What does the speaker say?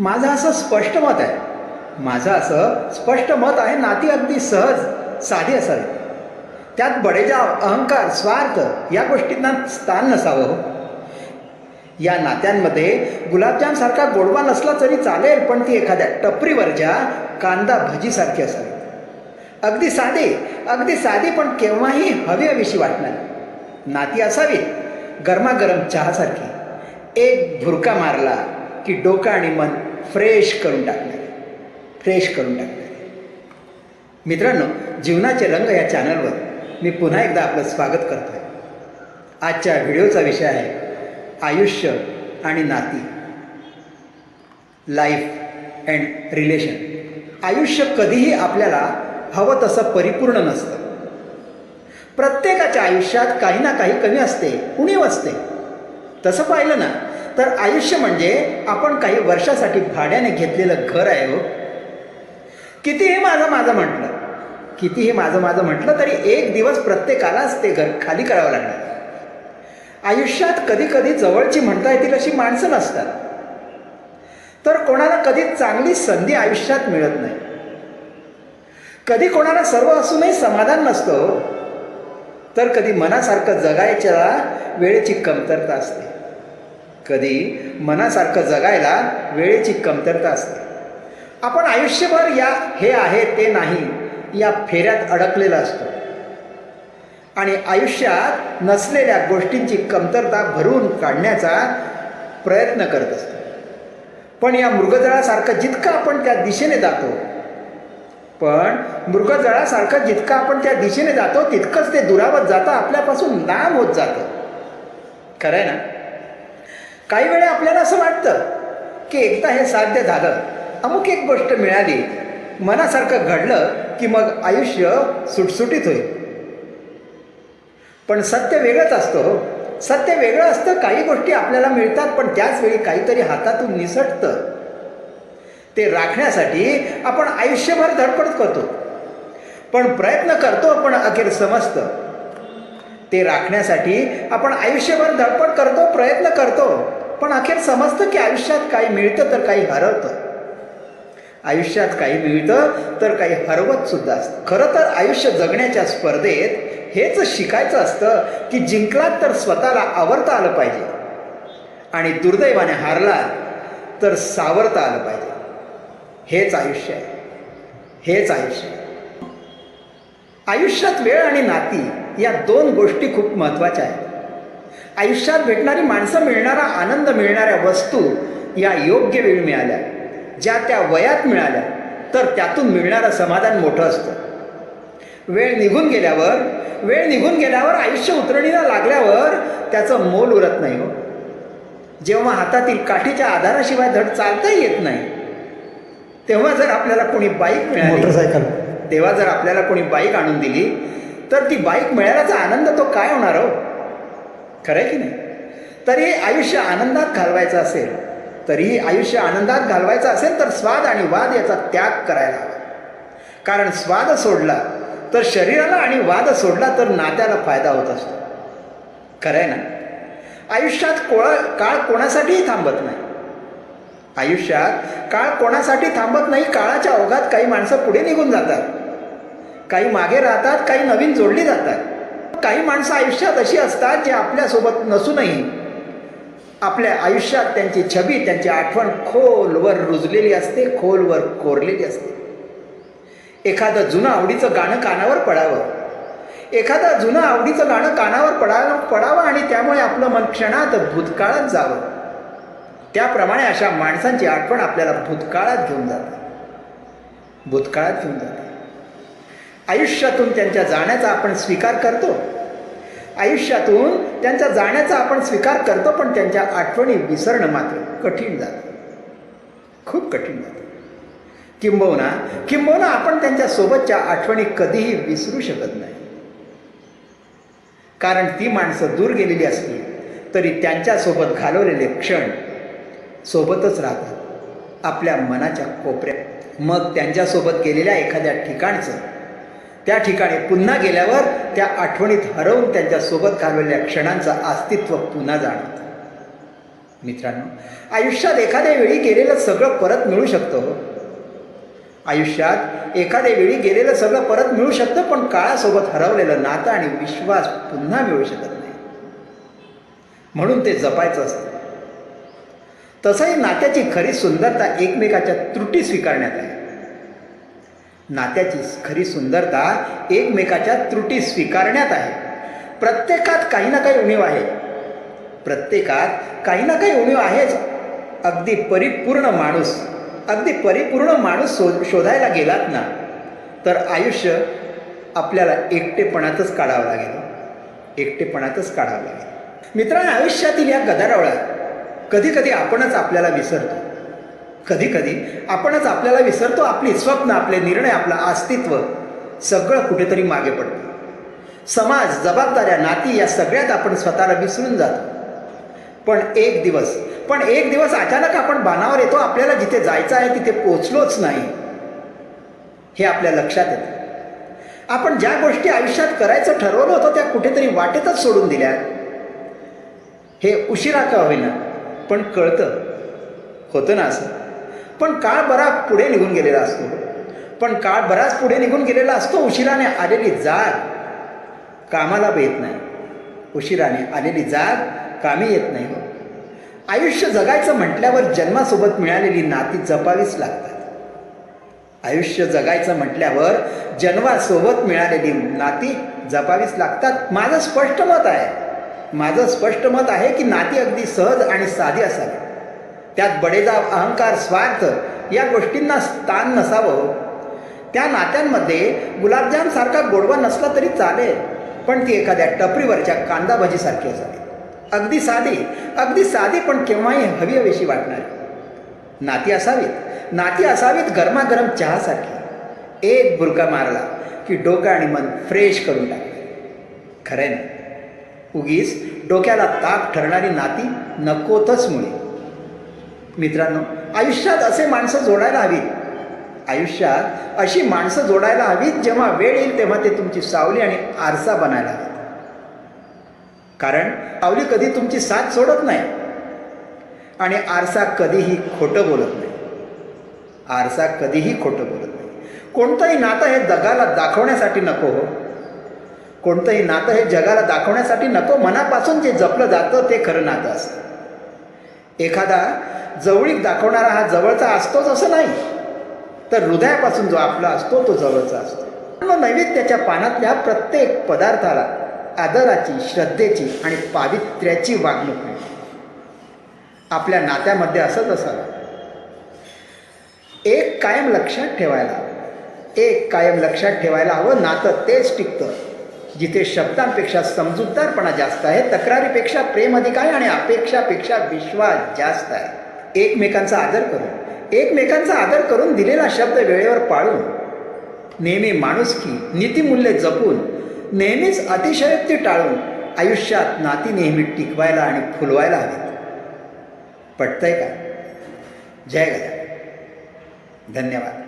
माझं असं स्पष्ट मत आहे. माझं असं स्पष्ट मत आहे नाती अगदी सहज साधी असावी. त्यात बडेजाव अहंकार स्वार्थ या गोष्टींना स्थान नसावं हो. या नात्यांमध्ये गुलाबजामसारखा गोडवा नसला तरी चालेल पण ती एखाद्या टपरीवरच्या कांदा भजीसारखी असावी. अगदी साधी अगदी साधी पण केव्हाही हवी हवीशी वाटणार. नाती असावी गरमागरम चहासारखी. एक भुरका मारला की डोकं आणि मन फ्रेश करून टाकणार फ्रेश करून टाकणार मित्रांनो जीवनाचे रंग या चॅनलवर मी पुन्हा एकदा आपलं स्वागत करतो आहे आजच्या व्हिडिओचा विषय आहे आयुष्य आणि नाती. लाईफ अँड रिलेशन आयुष्य कधीही आपल्याला हवं तसं परिपूर्ण नसतं. प्रत्येकाच्या आयुष्यात काही ना काही कमी असते उणीव असते. तसं पाहिलं ना तर आयुष्य म्हणजे आपण काही वर्षासाठी भाड्याने घेतलेलं घर आहे हो. कितीही माझं माझं म्हटलं कितीही माझं माझं म्हटलं तरी एक दिवस प्रत्येकालाच ते घर खाली करावं लागणार. आयुष्यात कधी कधी जवळची म्हणता येतील अशी माणसं नसतात. तर कोणाला कधी चांगली संधी आयुष्यात मिळत नाही. कधी कोणाला सर्व असूनही समाधान नसतं हो. तर कधी मनासारखं जगायच्या वेळेची कमतरता असते. कधी मनासारखं जगायला वेळेची कमतरता असते. आपण आयुष्यभर या हे आहे ते नाही या फेऱ्यात अडकलेला असतो. आणि आयुष्यात नसलेल्या गोष्टींची कमतरता भरून काढण्याचा प्रयत्न करत असतो. पण या मृगजळासारखं जितकं आपण त्या दिशेने जातो पण मृगजळासारखं जितकं आपण त्या दिशेने जातो तितकंच ते दुरावत जातं आपल्यापासून लांब होत जातं. खरं आहे ना? काही वेळा आपल्याला असं वाटतं की एकदा हे साध्य झालं अमुक एक गोष्ट मिळाली मनासारखं घडलं की मग आयुष्य सुटसुटीत होईल. पण सत्य वेगळंच असतं हो. सत्य वेगळं असतं काही गोष्टी आपल्याला मिळतात पण त्याचवेळी काहीतरी हातातून निसटतं. ते राखण्यासाठी आपण आयुष्यभर धडपड करतो. पण प्रयत्न करतो पण अखेर समजतं. ते राखण्यासाठी आपण आयुष्यभर धडपड करतो प्रयत्न करतो. पण अखेर समजतं की आयुष्यात काही मिळतं तर काही हरवतं. आयुष्यात काही मिळतं तर काही हरवत सुद्धा असतं. खरं तर आयुष्य जगण्याच्या स्पर्धेत हेच शिकायचं असतं की जिंकलात तर स्वतःला आवरता आलं पाहिजे. आणि दुर्दैवाने हारला तर सावरता आलं पाहिजे. हेच आयुष्य आहे. हेच आयुष्य आहे. आयुष्यात वेळ आणि नाती या दोन गोष्टी खूप महत्त्वाच्या आहेत. आयुष्यात भेटणारी माणसं मिळणारा आनंद मिळणाऱ्या वस्तू या योग्य वेळ मिळाल्या. ज्या त्या वयात मिळाल्या तर त्यातून मिळणारं समाधान मोठं असतं. वेळ निघून गेल्यावर वेळ निघून गेल्यावर आयुष्य उतरणीला लागल्यावर त्याचं मोल उरत नाही हो. जेव्हा हातातील काठीच्या आधाराशिवाय धड चालताही येत नाही तेव्हा जर आपल्याला कोणी बाईक मिळाली मोटरसायकल. तेव्हा जर आपल्याला कोणी बाईक आणून दिली तर ती बाईक मिळाल्याचा आनंद तो काय होणार हो? खरं आहे की नाही? तरी आयुष्य आनंदात घालवायचं असेल तरीही आयुष्य आनंदात घालवायचं असेल तर स्वाद आणि वाद याचा त्याग करायला हवा. कारण स्वाद सोडला तर शरीराला आणि वाद सोडला तर नात्याला फायदा होत असतो. खरं आहे ना? आयुष्यात कोळा काळ कोणासाठीही थांबत नाही. आयुष्यात काळ कोणासाठी थांबत नाही काळाच्या ओघात काही माणसं पुढे निघून जातात. काही मागे राहतात काही नवीन जोडली जातात. काही माणसं आयुष्यात अशी असतात जे आपल्यासोबत नसूनही आपल्या आयुष्यात त्यांची छबी त्यांची आठवण खोलवर रुजलेली असते खोलवर कोरलेली असते. एखादं जुनं आवडीचं गाणं कानावर पडावं. एखादं जुनं आवडीचं गाणं कानावर पडावं पडावं आणि त्यामुळे आपलं मन क्षणात भूतकाळात जावं. त्याप्रमाणे अशा माणसांची आठवण आपल्याला भूतकाळात घेऊन जाते. भूतकाळात घेऊन जाते. आयुष्यातून त्यांच्या जाण्याचा आपण स्वीकार करतो. आयुष्यातून त्यांच्या जाण्याचा आपण स्वीकार करतो पण त्यांच्या आठवणी विसरणं मात्र कठीण जातं. खूप कठीण जातं. किंबहुना किंबहुना आपण त्यांच्या सोबतच्या आठवणी कधीही विसरू शकत नाही. कारण ती माणसं दूर गेलेली असली तरी त्यांच्यासोबत घालवलेले क्षण सोबतच राहतात. आपल्या मनाच्या कोपऱ्यात. मग त्यांच्यासोबत गेलेल्या एखाद्या ठिकाणचं त्या ठिकाणी पुन्हा गेल्यावर त्या आठवणीत हरवून त्यांच्यासोबत घालवलेल्या क्षणांचं अस्तित्व पुन्हा जाणवतं. मित्रांनो आयुष्यात एखाद्या वेळी गेलेलं सगळं परत मिळू शकतं हो. आयुष्यात एखाद्या वेळी गेलेलं सगळं परत मिळू शकतं पण काळासोबत हरवलेलं नातं आणि विश्वास पुन्हा मिळू शकत नाही. म्हणून ते जपायचं असतं. तसंही नात्याची खरी सुंदरता एकमेकाच्या त्रुटी स्वीकारण्यात आहे नात्याची खरी सुंदरता एकमेकाच्या त्रुटी स्वीकारण्यात आहे. प्रत्येकात काही ना काही उणीव आहे. प्रत्येकात काही ना काही उणीव आहेच. अगदी परिपूर्ण माणूस अगदी परिपूर्ण माणूस शो शोधायला गेलात ना तर आयुष्य आपल्याला एकटेपणातच काढावं लागेल. एकटेपणातच काढावं लागेल. मित्रांनो आयुष्यातील या गदारोळात कधीकधी आपणच आपल्याला विसरतो. कधी कधी आपणच आपल्याला विसरतो आपली स्वप्न आपले निर्णय आपलं अस्तित्व सगळं कुठेतरी मागे पडतं. समाज जबाबदाऱ्या नाती या सगळ्यात आपण स्वतःला विसरून जातो. पण एक दिवस पण एक दिवस अचानक आपण बाणावर येतो आपल्याला जिथे जायचं आहे तिथे पोचलोच नाही. हे आपल्या लक्षात येतं. आपण ज्या गोष्टी आयुष्यात करायचं ठरवलं होतं त्या कुठेतरी वाटेतच सोडून दिल्या. हे उशिरा का होईना पण कळतं. होतं ना असं? पण काळ बरा पुढे निघून गेलेला असतो. पण काळ बराच पुढे निघून गेलेला असतो उशिराने आलेली जाग कामाला येत नाही. उशिराने आलेली जाग कामी येत नाही. हो आयुष्य जगायचं म्हटल्यावर जन्मासोबत मिळालेली नाती जपावीच लागतात. आयुष्य जगायचं म्हटल्यावर जन्मासोबत मिळालेली नाती जपावीच लागतात. माझं स्पष्ट मत आहे. माझं स्पष्ट मत आहे की नाती अगदी सहज आणि साधी असावी. त्यात बडेजाव अहंकार स्वार्थ या गोष्टींना स्थान नसावं. त्या नात्यांमध्ये गुलाबजामसारखा गोडवा नसला तरी चालेल पण ती एखाद्या टपरीवरच्या कांदा भाजीसारखी असावी. अगदी साधी अगदी साधी पण केव्हाही हवी हवीशी वाटणारी. नाती असावीत नाती असावीत गरमागरम चहासारखी. एक बुरका मारला की डोकं आणि मन फ्रेश करून टाकलं खरं आहे ना? उगीच डोक्याला ताप ठरणारी नाती नकोतच मुळे. मित्रांनो आयुष्यात असे माणसं जोडायला हवीत. आयुष्यात अशी माणसं जोडायला हवीत जेव्हा वेळ येईल तेव्हा ते तुमची सावली आणि आरसा बनायला हवीत. कारण सावली कधी तुमची साथ सोडत नाही आणि आरसा कधीही खोटं बोलत नाही. आरसा कधीही खोटं बोलत नाही. कोणतंही नातं हे जगाला दाखवण्यासाठी नको हो. कोणतंही नातं हे जगाला दाखवण्यासाठी नको. मनापासून जे जपलं जातं ते खरं नातं असतं. एखादा जवळीक दाखवणारा हा जवळचा असतोच असं नाही. तर हृदयापासून जो आपला असतो तो जवळचा असतो. मग नैवेद्याच्या पानातल्या प्रत्येक पदार्थाला आदराची श्रद्धेची आणि पावित्र्याची वागणूक मिळते आपल्या नात्यामध्ये असंच असावं एक कायम लक्षात ठेवायला एक कायम लक्षात ठेवायला हवं. नातं तेच टिकतं. जिथे शब्दांपेक्षा समजूतदारपणा जास्त आहे तक्रारीपेक्षा प्रेम अधिक आहे आणि अपेक्षापेक्षा विश्वास जास्त आहे. एकमेकांचा आदर करून एकमेकांचा आदर करून दिलेला शब्द वेळेवर पाळून नेहमी माणुसकी नीतिमूल्य जपून नेहमीच अतिशयोक्ती टाळून आयुष्यात नाती नेहमी टिकवायला आणि फुलवायला हवीत. पटतंय का? जय गदा धन्यवाद.